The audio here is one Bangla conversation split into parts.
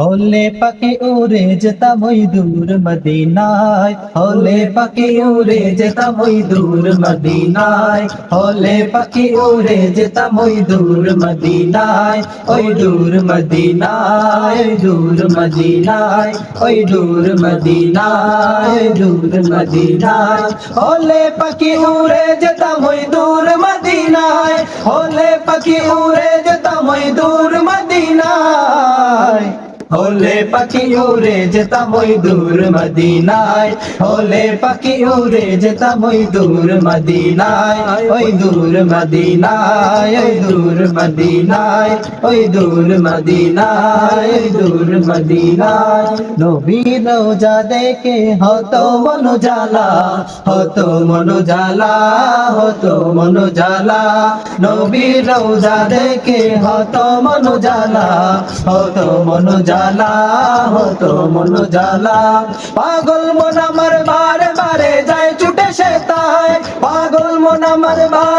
হলে পাখি উড়ে যেতাম ওই দূর মদিনায়। হলে পাখি উড়ে যেতাম ওই দূর মদিনায়। হলে পাখি উড়ে যেতাম ওই দূর মদিনায়। ওই দূর মদিনায়, ওই দূর মদিনায়, ওই দূর মদিনায়, ওই দূর মদিনায়। হলে পাখি উড়ে যেতাম ওই দূর মদিনায়। হলে পাখি উড়ে যেতাম ওই দূর মদিনায়। হলে পাখি উড়ে যেতাম ওই দূর মদিনায়। হলে পাখি উড়ে যেতাম ওই দূর মদিনায়। ওই দূর মদিনায়, ওই দূর মদিনায়, ওই দূর মদিনায়, ওই দূর মদিনায়। নবীর রোজা দেখে হতো মন জালা হতো মন জালা হতো মন জালা নবীর রোজা দেখে হতো মন জালা হতো মন জালা হতো মন পাগল মন আমার বারে বারে যায়, ছুটে সে তাই পাগল মন আমার বারে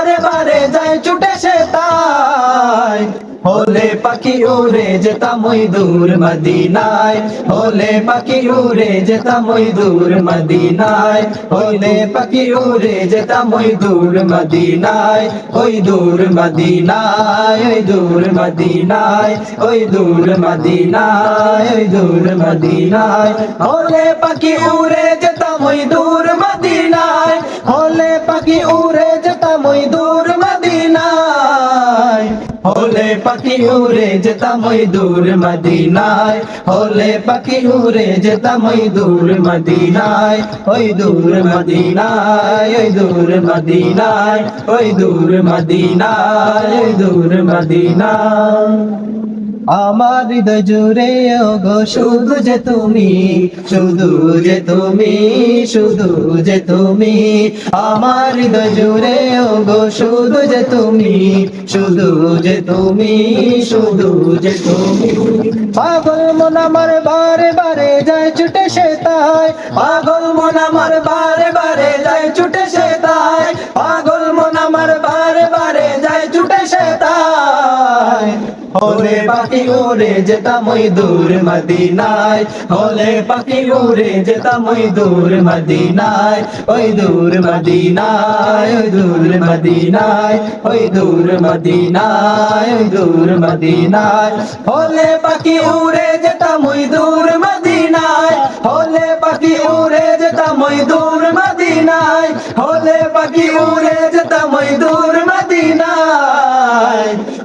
হলে পাখি উড়ে যেতাম ওই দূর মদিনায়। হলে পাখি উড়ে যেতাম ওই দূর মদিনায়। হলে পাখি উড়ে যেতাম ওই দূর মদিনায়। ওই দূর মদিনায়, ওই দূর মদিনায়, ওই দূর মদিনায়, ওই দূর মদিনায়। হলে পাখি উড়ে যেতাম ওই দূর পাখি উড়ে যেতাম ওই দূর মদিনায়। হলে পাখি উড়ে যেতাম ওই দূর মদিনায়। ওই দূর মদিনায়, ওই দূর মদিনায়, ওই দূর মদিনায়, ওই দূর মদিনায়। আমার হৃদয় জুড়ে গো শুধু যে তুমি, শুধু যে তুমি, শুধু যে তুমি। আমার হৃদয় জুড়ে গো শুধু যে তুমি, শুধু যে তুমি, শুধু যে তুমি। পাগল মন আমার বারে বারে যায়, ছুটে সে তাই। পাগল মন আমার বারে বারে যায়, ছুটে সে তাই। পাগল হলে পাখি উড়ে যেতাম ওই দূর মদিনায়। হলে পাখি উড়ে যেতাম ওই দূর মদিনায়। ওই দূর মদিনায়, ওই দূর মদিনায়, ওই দূর মদিনায়, ওই দূর মদিনায়। হলে পাখি উড়ে যেতাম ওই দূর মদিনায়।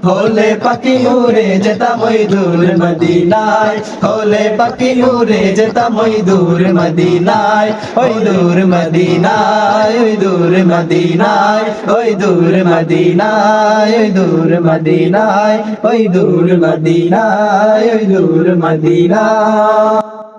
হলে পাখি উড়ে যেতাম ওই দূর মদিনায়। হলে পাখি উড়ে যেতাম ওই দূর মদিনায়। ওই দূর মদিনায়, ওই দূর মদিনায়, ওই দূর মদিনায়, ওই দূর মদিনায়, ওই দূর মদিনায়, ওই দূর মদিনায়।